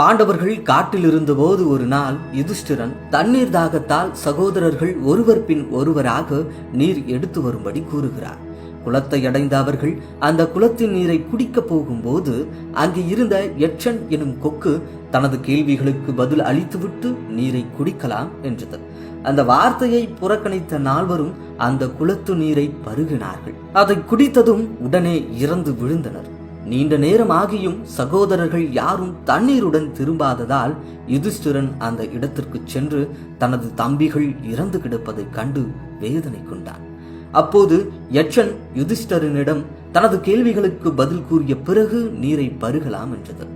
பாண்டவர்கள் காட்டில் இருந்தபோது ஒரு நாள் யுதிஷ்டிரன் தண்ணீர் தாகத்தால் சகோதரர்கள் ஒருவர் பின் ஒருவராக நீர் எடுத்து வரும்படி கூறுகிறார். குளத்தை அடைந்த அவர்கள் அந்த குளத்தின் நீரை குடிக்கப் போகும்போது அங்கு இருந்த எச்சன் எனும் கொக்கு தனது கேள்விகளுக்கு பதில் அளித்துவிட்டு நீரை குடிக்கலாம் என்றது. அந்த வார்த்தையை புறக்கணித்த நால்வரும் அந்த குளத்து நீரை பருகினார்கள். அதை குடித்ததும் உடனே இறந்து விழுந்தனர். நீண்ட நேரம் ஆகியும் சகோதரர்கள் யாரும் தண்ணீருடன் திரும்பாததால் யுதிஷ்டிரன் அந்த இடத்திற்கு சென்று தனது தம்பிகள் இறந்து கிடப்பதை கண்டு வேதனை கொண்டான். அப்போது யட்சன் யுதிஷ்டரனிடம் தனது கேள்விகளுக்கு பதில் கூறிய பிறகு நீரை பருகலாம் என்றது.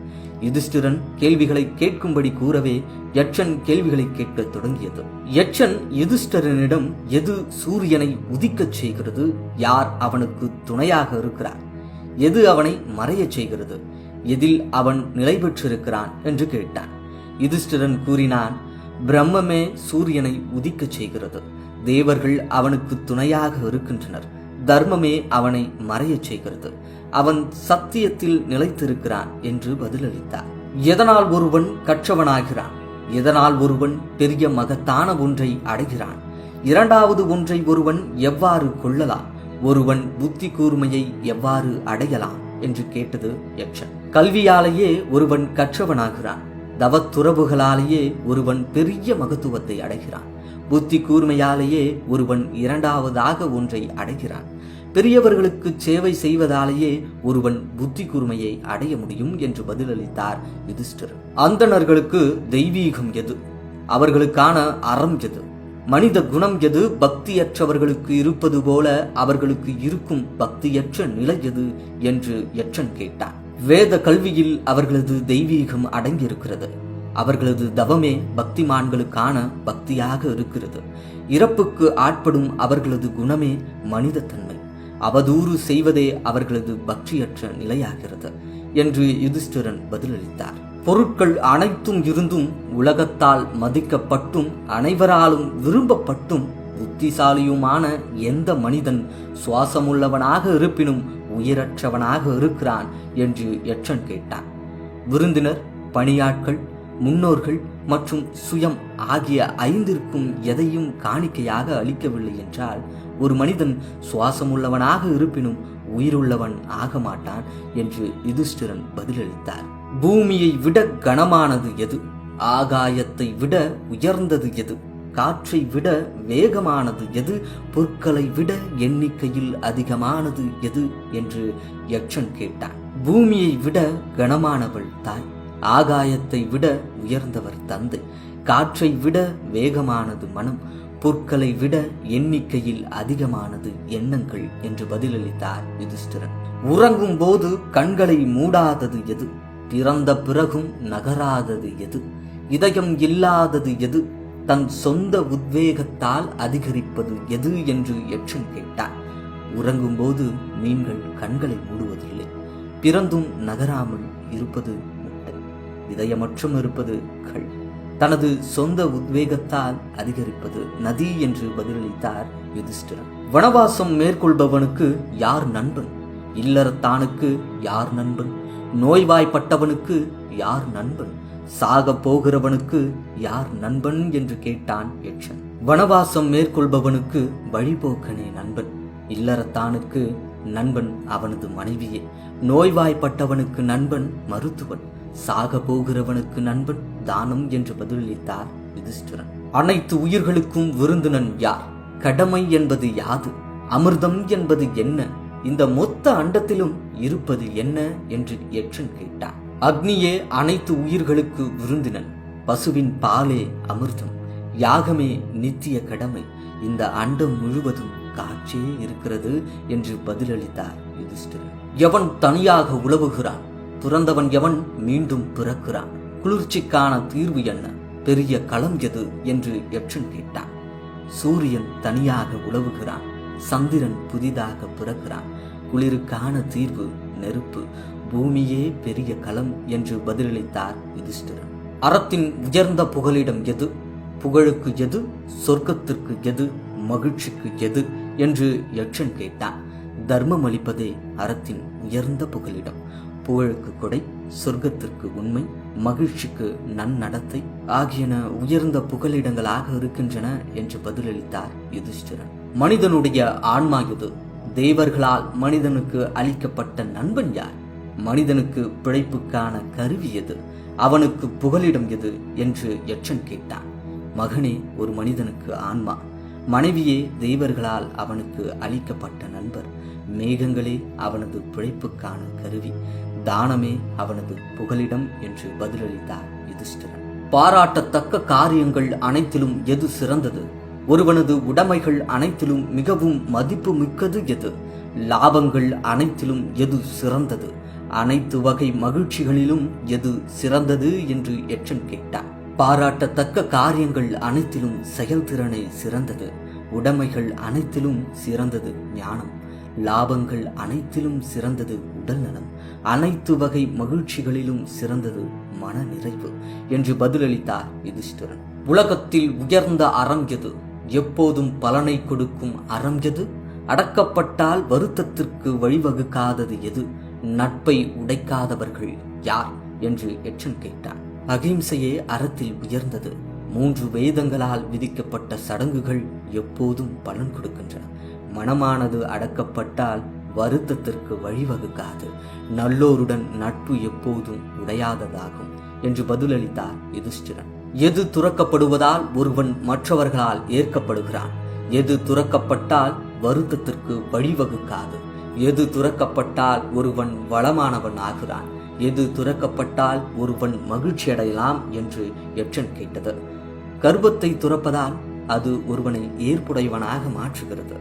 யுதிஷ்டிரன் கேள்விகளை கேட்கும்படி கூறவே யட்சன் கேள்விகளை கேட்கத் தொடங்கியது. யட்சன் யுதிஷ்டரனிடம் எது சூரியனை உதிக்கச் செய்கிறது? யார் அவனுக்கு துணையாக இருக்கிறார்? எது அவனை மறையச் செய்கிறது? எதில் அவன் நிலை பெற்றிருக்கிறான் என்று கேட்டான். யுதிஷ்டிரன் கூறினான் பிரம்மமே சூரியனை உதிக்கச் செய்கிறது. தேவர்கள் அவனுக்கு துணையாக இருக்கின்றனர். தர்மமே அவனை மறையச் செய்கிறது. அவன் சத்தியத்தில் நிலைத்திருக்கிறான் என்று பதிலளித்தார். எதனால் ஒருவன் கற்றவனாகிறான்? எதனால் ஒருவன் பெரிய மகத்தான ஒன்றை அடைகிறான்? இரண்டாவது ஒன்றை ஒருவன் எவ்வாறு கொள்ளலாம்? ஒருவன் புத்தி கூர்மையை எவ்வாறு அடையலாம்? என்று கேட்டது யக்ஷன். கல்வியாலேயே ஒருவன் கற்றவனாகிறான். தவத்துறவுகளாலேயே ஒருவன் பெரிய மகத்துவத்தை அடைகிறான். புத்தி கூர்மையாலேயே ஒருவன் இரண்டாவதாக ஒன்றை அடைகிறான். பெரியவர்களுக்கு சேவை செய்வதாலேயே ஒருவன் புத்தி கூர்மையை அடைய முடியும் என்று பதிலளித்தார் யுதிஷ்டர் அந்தணர்களுக்கு தெய்வீகம் எது? அவர்களுக்கான அறம் எது? மனித குணம் எது? பக்தியற்றவர்களுக்கு இருப்பது போல அவர்களுக்கு இருக்கும் பக்தியற்ற நிலை எது? என்று யட்சன் கேட்டான். வேத கல்வியில் அவர்களது தெய்வீகம் அடங்கியிருக்கிறது. அவர்களது தவமே பக்திமான்களுக்கான பக்தியாக இருக்கிறது. இறப்புக்கு ஆட்படும் அவர்களது குணமே மனிதத்தன்மை. அவதூறு செய்வதே அவர்களது பக்தியற்ற நிலையாகிறது என்று யுதிஷ்டிரன் பதிலளித்தார். பொருட்கள் அனைத்தும் இருந்தும் உலகத்தால் மதிக்கப்பட்டும் அனைவராலும் விரும்பப்பட்டும் புத்திசாலியுமான எந்த மனிதன் சுவாசமுள்ளவனாக இருப்பினும் உயிரற்றவனாக இருக்கிறான் என்று யட்சன் கேட்டான். விருந்தினர் பணியாட்கள் முன்னோர்கள் மற்றும் சுயம் ஆகிய ஐந்திற்கும் எதையும் காணிக்கையாக அளிக்கவில்லை என்றால் ஒரு மனிதன் சுவாசமுள்ளவனாக இருப்பினும் உயிருள்ளவன் ஆக மாட்டான் என்று யுதிஷ்டிரன் பதிலளித்தார். பூமியை விட கனமானது எது? ஆகாயத்தை விட உயர்ந்தது எது? காற்றை விட வேகமானது எது? பொற்களை விட எண்ணிக்கையில் அதிகமானது எது? என்று யக்ஷன் கேட்டான். பூமியை விட கனமானவள் தாய் ஆகாயத்தை விட உயர்ந்தவர் தந்தை காற்றை விட வேகமானது மனம் பொற்களை விட எண்ணிக்கையில் அதிகமானது எண்ணங்கள் என்று பதிலளித்தார் யுதிஷ்டிரன். உறங்கும் போது கண்களை மூடாதது எது? பிறந்த பிறகும் நகராதது எது? இதயம் இல்லாதது எது? தன் சொந்த உத்வேகத்தால் அதிகரிப்பது எது என்று யட்சன் கேட்டார் உறங்கும்போது மீன்கள் கண்களை மூடுவதில்லை. பிறந்தும் நகராமல் இருப்பது முட்டை. இதயமற்றும் இருப்பது கள் தனது சொந்த உத்வேகத்தால் அதிகரிப்பது நதி என்று பதிலளித்தார் யுதிஷ்டிரன். வனவாசம் மேற்கொள்பவனுக்கு யார் நண்பன்? இல்லறத்தானுக்கு யார் நண்பன்? நோய்வாய்ப்பட்டவனுக்கு யார் நண்பன்? சாக போகிறவனுக்கு யார் நண்பன் என்று கேட்டான் யட்சன் வனவாசம் மேற்கொள்பவனுக்கு வழிபோக்கனே நண்பன். இல்லறத்தானுக்கு நண்பன் அவனது மனைவியே. நோய்வாய்ப்பட்டவனுக்கு நண்பன் மருத்துவன். சாக போகிறவனுக்கு நண்பன் தானம் என்று பதிலளித்தார் யுதிஷ்டிரன். அனைத்து உயிர்களுக்கும் விருந்தினன் யார்? கடமை என்பது யாது? அமிர்தம் என்பது என்ன? இந்த மொத்த அண்டத்திலும் இருப்பது என்ன என்று யட்சன் கேட்டான். அக்னியே அனைத்து உயிர்களுக்கு விருந்தினன். பசுவின் பாலே அமிர்தம். யாகமே நித்திய கடமை. இந்த அண்டம் முழுவதும் காட்சியே இருக்கிறது என்று பதிலளித்தார் யுதிஷ்டிரன். எவன் தனியாக உழவுகிறான் துறந்தவன் எவன் மீண்டும் பிறக்கிறான்? குளிர்ச்சிக்கான தீர்வு என்ன? பெரிய களம் எது? என்று யட்சன் கேட்டான். சூரியன் தனியாக உழவுகிறான் சந்திரன் புதிதாக பிறக்கிறான். குளிருக்கான தீர்வு நெருப்பு. பூமியே பெரிய களம் என்று பதிலளித்தார் யுதிஷ்டிரன். அறத்தின் உயர்ந்த புகலிடம் எது? புகழுக்கு எது? சொர்க்கத்திற்கு எது? மகிழ்ச்சிக்கு எது? என்று யட்சன் கேட்டான். தர்மம் அளிப்பதே அறத்தின் உயர்ந்த புகலிடம். புகழுக்கு கொடை சொர்க்கத்திற்கு உண்மை மகிழ்ச்சிக்கு நன்னடத்தை ஆகியன உயர்ந்த புகலிடங்களாக இருக்கின்றன என்று பதிலளித்தார் யுதிஷ்டிரன். மனிதனுடைய ஆன்மா எது தேவர்களால் மனிதனுக்கு அளிக்கப்பட்ட நண்பன் யார்? மனிதனுக்கு பிழைப்புக்கான கருவி எது? அவனுக்கு புகலிடம் எது? என்று எச்சன் கேட்டான். மகனே ஒரு மனிதனுக்கு ஆன்மா. மனைவியே தெய்வர்களால் அவனுக்கு அளிக்கப்பட்ட நண்பர். மேகங்களே அவனது பிழைப்புக்கான கருவி. தானமே அவனது புகலிடம் என்று பதிலளித்தார் யுதிஷ்டிரன். பாராட்டத்தக்க காரியங்கள் அனைத்திலும் எது சிறந்தது? ஒருவனது உடைமைகள் அனைத்திலும் மிகவும் மதிப்பு மிக்கது எது? லாபங்கள் அனைத்திலும் எது சிறந்தது? அனைத்து வகை மகிழ்ச்சிகளிலும் எது சிறந்தது என்று எச்சன் கேட்டார் பாராட்டத்தக்க காரியங்கள் அனைத்திலும் செயல்திறனே சிறந்தது. உடைமைகள் அனைத்திலும் சிறந்தது ஞானம். லாபங்கள் அனைத்திலும் சிறந்தது உடல்நலம் அனைத்து வகை மகிழ்ச்சிகளிலும் சிறந்தது மன நிறைவு என்று பதிலளித்தார் யுதிஷ்டிரன். உலகத்தில் உயர்ந்த அறம் எது? எப்போதும் பலனை கொடுக்கும் அறம் எது? அடக்கப்பட்டால் வருத்தத்திற்கு வழிவகுக்காதது எது? நட்பை உடைக்காதவர்கள் யார்? என்று எச்சன் கேட்டார் அகிம்சையே அறத்தில் உயர்ந்தது. மூன்று வேதங்களால் விதிக்கப்பட்ட சடங்குகள் எப்போதும் பலன் கொடுக்கின்றன. மனமானது அடக்கப்பட்டால் வருத்தத்திற்கு வழிவகுக்காது. நல்லோருடன் நட்பு எப்போதும் உடையாததாகும். என்று பதிலளித்தார் யுதிஷ்டிரன். எது துறக்கப்படுவதால் ஒருவன் மற்றவர்களால் ஏற்கப்படுகிறான்? எது துறக்கப்பட்டால் வருத்தத்திற்கு வழிவகுக்காது. எது துறக்கப்பட்டால் ஒருவன் வளமானவன் ஆகிறான்? எது துறக்கப்பட்டால் ஒருவன் மகிழ்ச்சி அடையலாம் என்று எச்சன் கேட்டது. கர்ப்பத்தை துறப்பதால் அது ஒருவனை ஏற்புடையவனாக மாற்றுகிறது.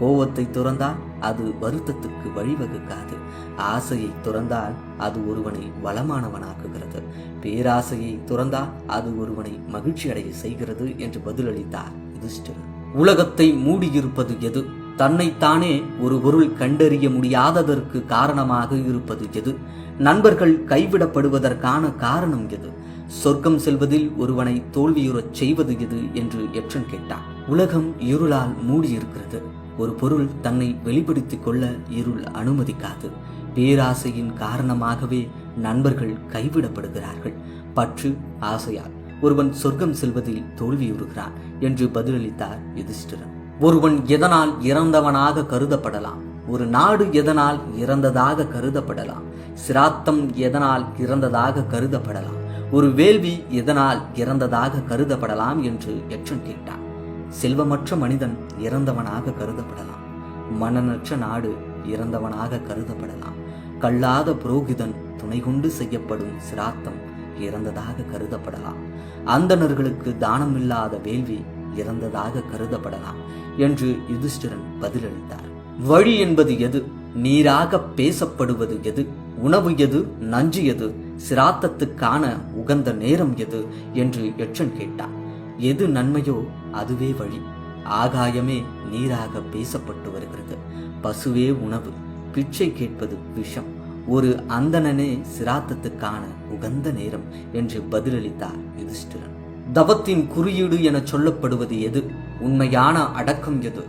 கோவத்தை துறந்தால் அது வருத்தத்துக்கு வழிவகுக்காது. ஆசையை துறந்தால் அது ஒருவனை வளமானவனாக்குகிறது. பேராசையை துறந்தால் அது ஒருவனை மகிழ்ச்சி அடைய செய்கிறது என்று பதிலளித்தார் யுதிஷ்டிரன். உலகத்தை மூடியிருப்பது எது? தன்னைத்தானே ஒரு பொருள் கண்டறிய முடியாததற்கு காரணமாக இருப்பது எது? நண்பர்கள் கைவிடப்படுவதற்கான காரணம் எது? சொர்க்கம் செல்வதில் ஒருவனை தோல்வியுறச் செய்வது எது? என்று எச்சன் கேட்டான். உலகம் இருளால் மூடியிருக்கிறது. ஒரு பொருள் தன்னை வெளிப்படுத்திக் கொள்ள இருள் அனுமதிக்காது. பேராசையின் காரணமாகவே நண்பர்கள் கைவிடப்படுகிறார்கள். பற்று ஆசையால் ஒருவன் சொர்க்கம் செல்வதில் தோல்வியுறுகிறான் என்று பதிலளித்தார் யுதிஷ்டிரன். ஒருவன் எதனால் இறந்தவனாக கருதப்படலாம்? ஒரு நாடு எதனால் இறந்ததாக கருதப்படலாம்? சிராத்தம் எதனால் இறந்ததாக கருதப்படலாம்? ஒரு வேள்வி எதனால் இறந்ததாக கருதப்படலாம் என்று எச்சன் கேட்டான். செல்வமற்ற மனிதன் இறந்தவனாக கருதப்படலாம். மனநற்ற நாடு இறந்தவனாக கருதப்படலாம். கல்லாத புரோகிதன் துணை கொண்டு செய்யப்படும் சிராத்தம் இறந்ததாக கருதப்படலாம். அந்தணர்களுக்கு தானமில்லாத வேள்வி இறந்ததாக கருதப்படலாம் என்று யுதிஷ்டிரன் பதிலளித்தார். வழி என்பது எது? நீராக பேசப்படுவது எது? உணவு எது? நஞ்சு எது? சிராத்தத்துக்கான உகந்த நேரம் எது? என்று எச்சன் கேட்டான். எது நன்மையோ அதுவே வழி. ஆகாயமே நீராக பேசப்பட்டு வருகிறது. பசுவே உணவு. பிச்சை கேட்பது விஷம். ஒரு அந்தணனே சிராத்தத்துக்கான உகந்த நேரம் என்று பதிலளித்தார் யுதிஷ்டிரன். தவத்தின் குறியீடு என சொல்லப்படுவது எது? உண்மையான அடக்கம் எது?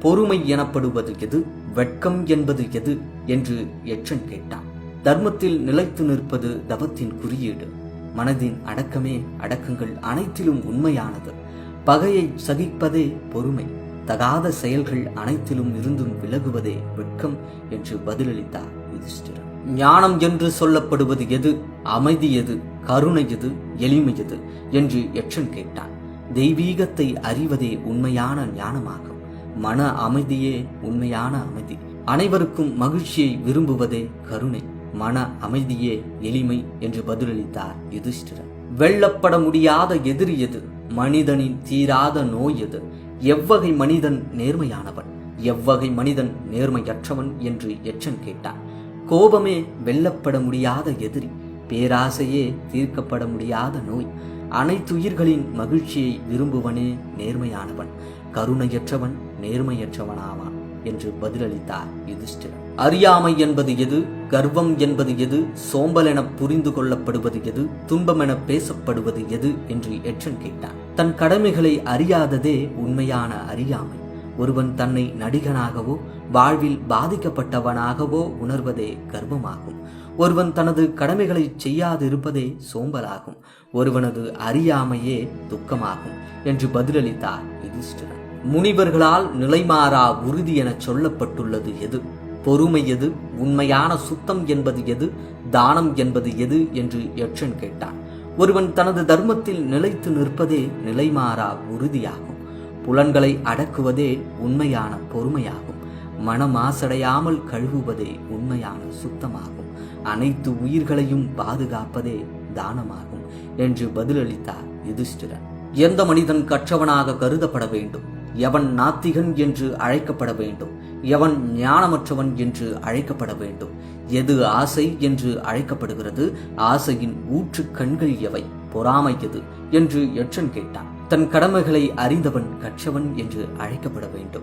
பொறுமை எனப்படுவது எது? வெட்கம் என்பது எது? என்று எச்சன் கேட்டான். தர்மத்தில் நிலைத்து நிற்பது தவத்தின் குறியீடு. மனதின் அடக்கமே அடக்கங்கள் அனைத்திலும் உண்மையானது. பகையை சகிப்பதே பொறுமை. தகாத செயல்கள் அனைத்திலும் இருந்தும் விலகுவதே வெட்கம் என்று பதிலளித்தார் யுதிஷ்டிரன். ஞானம் என்று சொல்லப்படுவது எது? அமைதி எது? கருணை எது? எளிமை எது? என்று எச்சன் கேட்டான். தெய்வீகத்தை அறிவதே உண்மையான ஞானமாகும். மன அமைதியே உண்மையான அமைதி. அனைவருக்கும் மகிழ்ச்சியை விரும்புவதே கருணை. மன அமைதியே எளிமை என்று பதிலளித்தார் யுதிஷ்டிரன். வெல்லப்பட முடியாத எதிரி எது? மனிதனின் தீராத நோய் எது? எவ்வகை மனிதன் நேர்மையானவன்? எவ்வகை மனிதன் நேர்மையற்றவன் என்று எச்சன் கேட்டான். கோபமே வெல்லப்பட முடியாத எதிரி. பேராசையே தீர்க்கப்பட முடியாத நோய். அனைத்துயிர்களின் மகிழ்ச்சியை விரும்புவனே நேர்மையானவன். கருணையற்றவன் நேர்மையற்றவனாவான். என்று பதிலளித்தார் யுதிஷ்டிரன் அறியாமை என்பது எது? கர்வம் என்பது எது? சோம்பல் என புரிந்து கொள்ளப்படுவது எது? துன்பம் என பேசப்படுவது எது? என்று எச்சன் கேட்டான். தன் கடமைகளை அறியாததே உண்மையான அறியாமை. ஒருவன் தன்னை நடிகனாகவோ வாழ்வில் பாதிக்கப்பட்டவனாகவோ உணர்வதே கர்வமாகும். ஒருவன் தனது கடமைகளை செய்யாதிருப்பதே சோம்பலாகும். ஒருவனது அறியாமையே துக்கமாகும் என்று பதிலளித்தார் யுதிஷ்டிரன் முனிவர்களால் நிலைமாறா உறுதி எனச் சொல்லப்பட்டுள்ளது எது? பொறுமை எது? உண்மையான சுத்தம் என்பது எது? தானம் என்பது எது? என்று யட்சன் கேட்டான். ஒருவன் தனது தர்மத்தில் நிலைத்து நிற்பதே நிலைமாறா உறுதியாகும். புலன்களை அடக்குவதே உண்மையான பொறுமையாகும். மனமாசடையாமல் கழுவுவதே உண்மையான சுத்தமாகும். அனைத்து உயிர்களையும் பாதுகாப்பதே தானமாகும் என்று பதிலளித்தார் யுதிஷ்டிரன். எந்த மனிதன் கற்றவனாக கருதப்பட வேண்டும்? எவன் நாத்திகன் என்று அழைக்கப்பட வேண்டும்? எவன் ஞானமற்றவன் என்று அழைக்கப்பட வேண்டும்? எது ஆசை என்று அழைக்கப்படுகிறது? ஆசையின் ஊற்று கண்கள் எவை? பொறாமை எது? என்று எச்சன் கேட்டான். தன் கடமைகளை அறிந்தவன் கற்றவன் என்று அழைக்கப்பட வேண்டும்.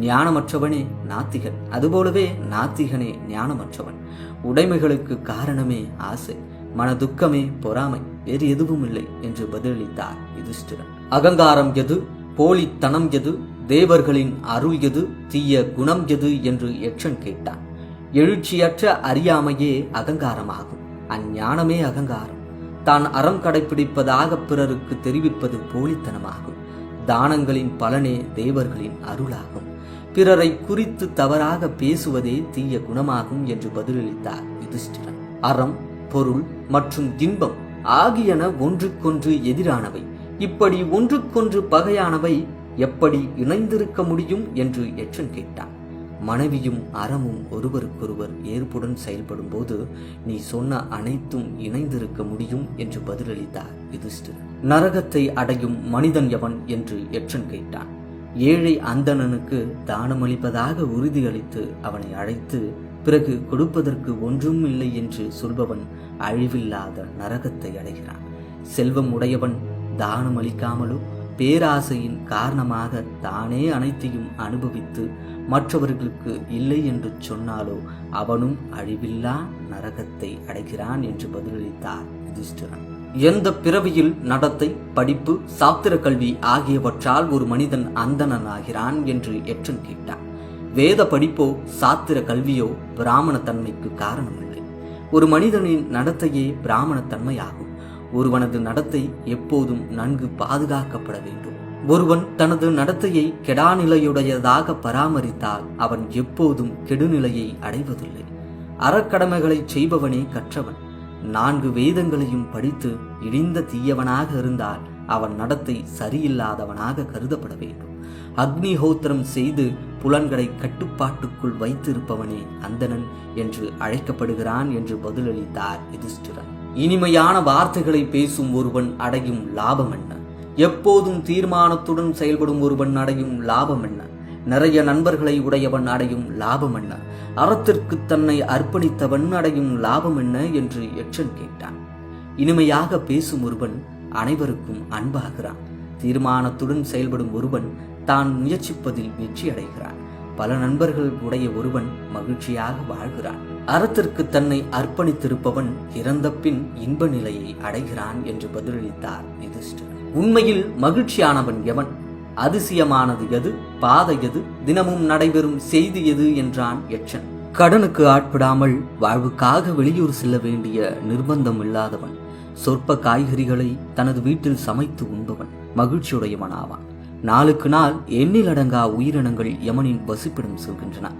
ஞானமற்றவனே நாத்திகன். அதுபோலவே நாத்திகனே ஞானமற்றவன். உடைமைகளுக்கு காரணமே ஆசை. மன துக்கமே பொறாமை. வேறு எதுவும் இல்லை என்று பதிலளித்தார் யுதிஷ்டிரன். அகங்காரம் எது? போலித்தனம் எது? தேவர்களின் அருள் எது? தீய குணம் எது? என்று எச்சன் கேட்டான். எழுச்சியற்ற அறியாமையே அகங்காரமாகும். அஞ்ஞானமே அகங்காரம். தான் அறம் கடைபிடிப்பதாக பிறருக்கு தெரிவிப்பது போலித்தனமாகும். தானங்களின் பலனே தேவர்களின் அருளாகும். பிறரை குறித்து தவறாக பேசுவதே தீய குணமாகும் என்று பதிலளித்தார் யுதிஷ்டிரன். அறம் பொருள் மற்றும் இன்பம் ஆகியன ஒன்றுக்கொன்று எதிரானவை. இப்படி ஒன்றுக்கொன்று பகையானவை எப்படி இணைந்திருக்க முடியும் என்று எச்சன் கேட்டான். மனைவியும் அறமும் ஒருவருக்கொருவர் ஏற்புடன் செயல்படும் போது நீ சொன்ன அனைத்தும் இணைந்திருக்க முடியும் என்று பதிலளித்தார் யுதிஷ்டர் நரகத்தை அடையும் மனிதன் எவன்? என்று எச்சன் கேட்டான். ஏழை அந்தணனுக்கு தானமளிப்பதாக உறுதியளித்து அவனை அழைத்து பிறகு கொடுப்பதற்கு ஒன்றும் இல்லை என்று சொல்பவன் அழிவில்லாத நரகத்தை அடைகிறான். செல்வம் உடையவன் தானம் அளிக்காமலோ பேராசையின் காரணமாக தானே அனைத்தையும் அனுபவித்து மற்றவர்களுக்கு இல்லை என்று சொன்னாலோ அவனும் அழிவில்லா நரகத்தை அடைகிறான் என்று பதிலளித்தார் யுதிஷ்டிரன். எந்த பிறவியில் நடத்தை படிப்பு சாத்திர கல்வி ஆகியவற்றால் ஒரு மனிதன் அந்தணன் ஆகிறான் என்று எச்சன் கேட்டான். வேத படிப்போ சாத்திர கல்வியோ பிராமணத்தன்மைக்கு காரணமில்லை. ஒரு மனிதனின் நடத்தையே பிராமணத்தன்மை ஆகும் ஒருவனது நடத்தை எப்போதும் நன்கு பாதுகாக்கப்பட வேண்டும். ஒருவன் தனது நடத்தையை கெடாநிலையுடையதாக பராமரித்தால் அவன் எப்போதும் கெடுநிலையை அடைவதில்லை. அறக்கடமைகளை செய்பவனே கற்றவன். நான்கு வேதங்களையும் படித்து இழிந்த தீயவனாக இருந்தால் அவன் நடத்தை சரியில்லாதவனாக கருதப்பட வேண்டும். அக்னிஹோத்திரம் செய்து புலன்களை கட்டுப்பாட்டுக்குள் வைத்திருப்பவனே அந்தணன் என்று அழைக்கப்படுகிறான் என்று பதிலளித்தார் யுதிஷ்டிரன். இனிமையான வார்த்தைகளை பேசும் ஒருவன் அடையும் லாபம் என்ன? எப்போதும் தீர்மானத்துடன் செயல்படும் ஒருவன் அடையும் லாபம் என்ன? நிறைய நண்பர்களை உடையவன் அடையும் லாபம் என்ன? அறத்திற்கு தன்னை அர்ப்பணித்தவன் அடையும் லாபம் என்ன? என்று எச்சன் கேட்டான். இனிமையாக பேசும் ஒருவன் அனைவருக்கும் அன்பாகிறான். தீர்மானத்துடன் செயல்படும் ஒருவன் தான் முயற்சிப்பதில் வெற்றி அடைகிறான் பல நண்பர்கள் உடைய ஒருவன் மகிழ்ச்சியாக வாழ்கிறான். அறத்திற்கு தன்னை அர்ப்பணித்திருப்பவன் இறந்த பின் இன்ப நிலையை அடைகிறான் என்று பதிலளித்தார் யுதிஷ்டர். உண்மையில் மகிழ்ச்சியானவன் எவன்? அதிசயமானது எது? பாதை எது? தினமும் நடைபெறும் செய்தி எது? என்றான் எச்சன் கடனுக்கு ஆட்படாமல் வாழ்வுக்காக வெளியூர் செல்ல வேண்டிய நிர்பந்தம் இல்லாதவன். சொற்ப காய்கறிகளை தனது வீட்டில் சமைத்து உண்பவன். மகிழ்ச்சியுடையவனாவான். நாளுக்கு நாள் எண்ணிலடங்கா உயிரினங்கள் யமனின் வசிப்பிடம் செல்கின்றன.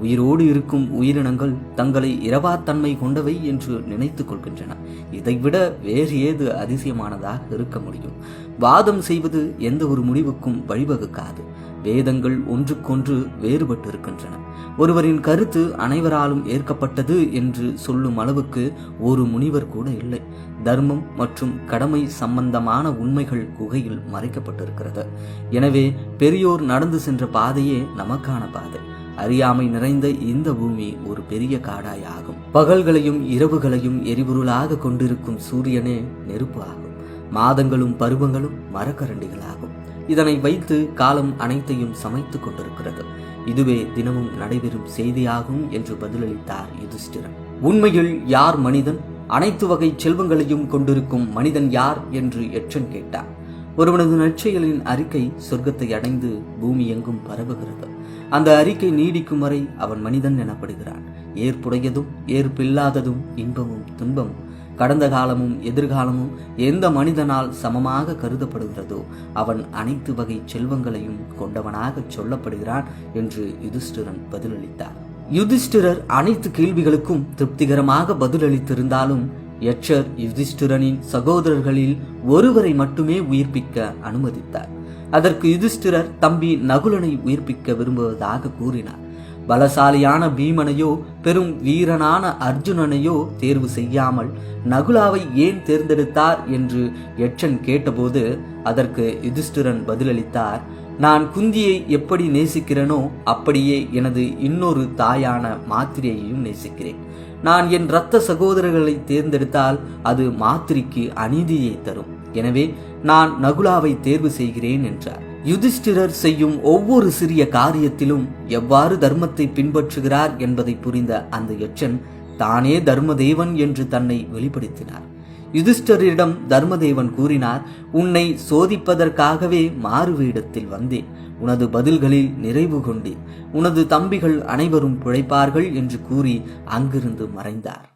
உயிரோடு இருக்கும் உயிரினங்கள் தங்களை இரவாத்தன்மை கொண்டவை என்று நினைத்துக் கொள்கின்றன. இதைவிட வேறு ஏது அதிசயமானதாக இருக்க முடியும்? வாதம் செய்வது எந்த ஒரு முடிவுக்கும் வழிவகுக்காது. வேதங்கள் ஒன்றுக்கொன்று வேறுபட்டு இருக்கின்றன ஒருவரின் கருத்து அனைவராலும் ஏற்கப்பட்டது என்று சொல்லும் அளவுக்கு ஒரு முனிவர் கூட இல்லை. தர்மம் மற்றும் கடமை சம்பந்தமான உண்மைகள் குகையில் மறைக்கப்பட்டிருக்கிறது. எனவே பெரியோர் நடந்து சென்ற பாதையே நமக்கான பாதை. அறியாமை நிறைந்த இந்த பூமி ஒரு பெரிய காடாய் ஆகும் பகல்களையும் இரவுகளையும் எரிபொருளாக கொண்டிருக்கும் சூரியனே நெருப்பு ஆகும். மாதங்களும் பருவங்களும் மரக்கரண்டிகளாகும். இதனை வைத்து காலம் அனைத்தையும் சமைத்துக் கொண்டிருக்கிறது. இதுவே தினமும் நடைபெறும் செய்தியாகும் என்று பதிலளித்தார் யுதிஷ்டிரன். உண்மையில் யார் மனிதன்? அனைத்து வகை செல்வங்களையும் கொண்டிருக்கும் மனிதன் யார் என்று எச்சன் கேட்டார். ஒருவனது நற்செயலின் அறிக்கை சொர்க்கத்தை அடைந்து பூமி எங்கும் பரவுகிறது. அந்த அறிக்கை நீடிக்கும் வரை அவன் மனிதன் எனப்படுகிறான். ஏற்புடையதும் ஏற்பில்லாததும் இன்பமும் துன்பமும் கடந்த காலமும் எதிர்காலமும் எந்த மனிதனால் சமமாக கருதப்படுகிறதோ அவன் அனைத்து வகை செல்வங்களையும் கொண்டவனாக சொல்லப்படுகிறான் என்று யுதிஷ்டிரன் பதிலளித்தார். யுதிஷ்டிரர் அனைத்து கேள்விகளுக்கும் திருப்திகரமாக பதிலளித்திருந்தாலும் யட்சர் யுதிஷ்டிரனின் சகோதரர்களில் ஒருவரை மட்டுமே உயிர்ப்பிக்க அனுமதித்தார். அதற்கு யுதிஷ்டிரர் தம்பி நகுலனை உயிர்ப்பிக்க விரும்புவதாக கூறினார். பலசாலியான பீமனையோ பெரும் வீரனான அர்ஜுனனையோ தேர்வு செய்யாமல் நகுலாவை ஏன் தேர்ந்தெடுத்தார் என்று யட்சன் கேட்டபோது அதற்கு யுதிஷ்டிரன் பதிலளித்தார் நான் குந்தியை எப்படி நேசிக்கிறேனோ அப்படியே எனது இன்னொரு தாயான மாத்திரையையும் நேசிக்கிறேன். நான் என் இரத்த சகோதரர்களை தேர்ந்தெடுத்தால் அது மாத்திரிக்கு அநீதியை தரும். எனவே நான் நகுலாவை தேர்வு செய்கிறேன் என்றார். யுதிஷ்டிரர் செய்யும் ஒவ்வொரு சிறிய காரியத்திலும் எவ்வாறு தர்மத்தை பின்பற்றுகிறார் என்பதை புரிந்த அந்த யட்சன் தானே தர்மதேவன் என்று தன்னை வெளிப்படுத்தினார். யுதிஷ்டரிடம் தர்மதேவன் கூறினார் உன்னை சோதிப்பதற்காகவே மாறுவேடத்தில் வந்தேன். உனது பதில்களில் நிறைவு கொண்டேன். உனது தம்பிகள் அனைவரும் பிழைப்பார்கள் என்று கூறி அங்கிருந்து மறைந்தார்.